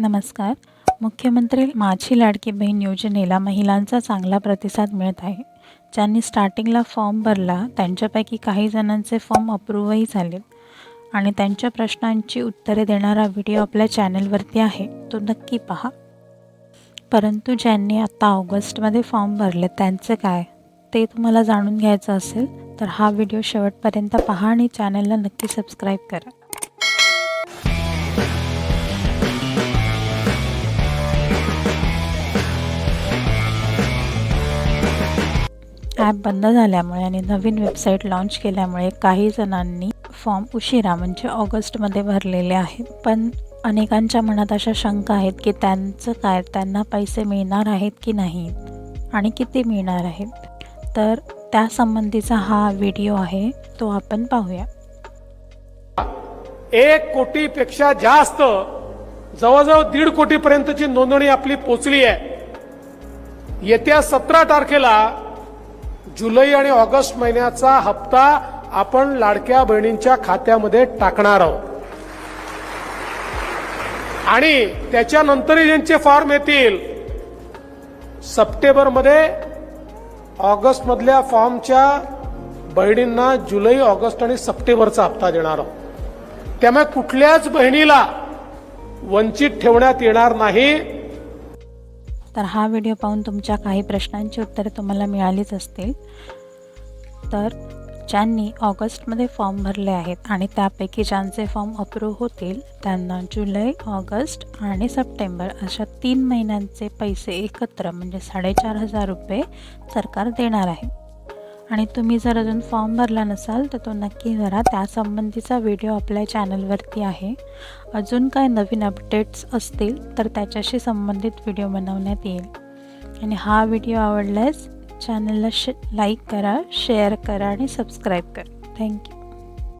नमस्कार. मुख्यमंत्री माझी लाडकी बहीण योजनेला महिलांचा चांगला प्रतिसाद मिळत आहे. ज्यांनी स्टार्टिंगला फॉर्म भरला त्यांच्यापैकी काही जणांचे फॉर्म अप्रूव्हही झालेत आणि त्यांच्या प्रश्नांची उत्तरे देणारा व्हिडिओ आपल्या चॅनलवरती आहे. तो नक्की पहा. परंतु ज्यांनी आत्ता ऑगस्टमध्ये फॉर्म भरले त्यांचं काय? ते तुम्हाला जाणून घ्यायचं असेल तर हा व्हिडिओ शेवटपर्यंत पहा आणि चॅनलला नक्की सबस्क्राईब करा. ॲप बंद झाल्यामुळे आणि नवीन वेबसाईट लॉन्च केल्यामुळे काही जणांनी फॉर्म उशिरा म्हणजे ऑगस्टमध्ये भरलेले आहेत. पण अनेकांच्या मनात अशा शंका आहेत की त्यांचं काय? त्यांना पैसे मिळणार आहेत की नाहीत आणि किती मिळणार आहेत? तर त्यासंबंधीचा हा व्हिडिओ आहे तो आपण पाहूया. एक कोटीपेक्षा जास्त जवळजवळ दीड कोटीपर्यंतची नोंदणी आपली पोचली आहे. येत्या सतरा तारखेला जुलै आणि ऑगस्ट महिन्याचा हप्ता आपण लाडक्या बहिणींच्या खात्यामध्ये टाकणार आहोत. आणि त्याच्यानंतरही ज्यांचे फॉर्म येतील सप्टेंबरमध्ये ऑगस्ट मधल्या फॉर्मच्या बहिणींना जुलै ऑगस्ट आणि सप्टेंबरचा हप्ता देणार आहोत. त्यामुळे कुठल्याच बहिणीला वंचित ठेवण्यात येणार नाही. तर हा व्हिडिओ पाहून तुमच्या काही प्रश्नांची उत्तरे तुम्हाला मिळालीच असतील. तर ज्यांनी ऑगस्टमध्ये फॉर्म भरले आहेत आणि त्यापैकी ज्यांचे फॉर्म अप्रूव्ह होतील त्यांना जुलै ऑगस्ट आणि सप्टेंबर अशा तीन महिन्यांचे पैसे एकत्र म्हणजे साडेचार हजार रुपये सरकार देणार आहे. आणि तुम्ही जर अजून फॉर्म भरला नसाल तर तो नक्की भरा. त्यासंबंधीचा व्हिडिओ आपल्या चॅनलवरती आहे. अजून काय नवीन अपडेट्स असतील तर त्याच्याशी संबंधित व्हिडिओ बनवण्यात येईल. आणि हा व्हिडिओ आवडल्यास चॅनलला श लाईक करा शेअर करा आणि सबस्क्राईब करा. थँक्यू.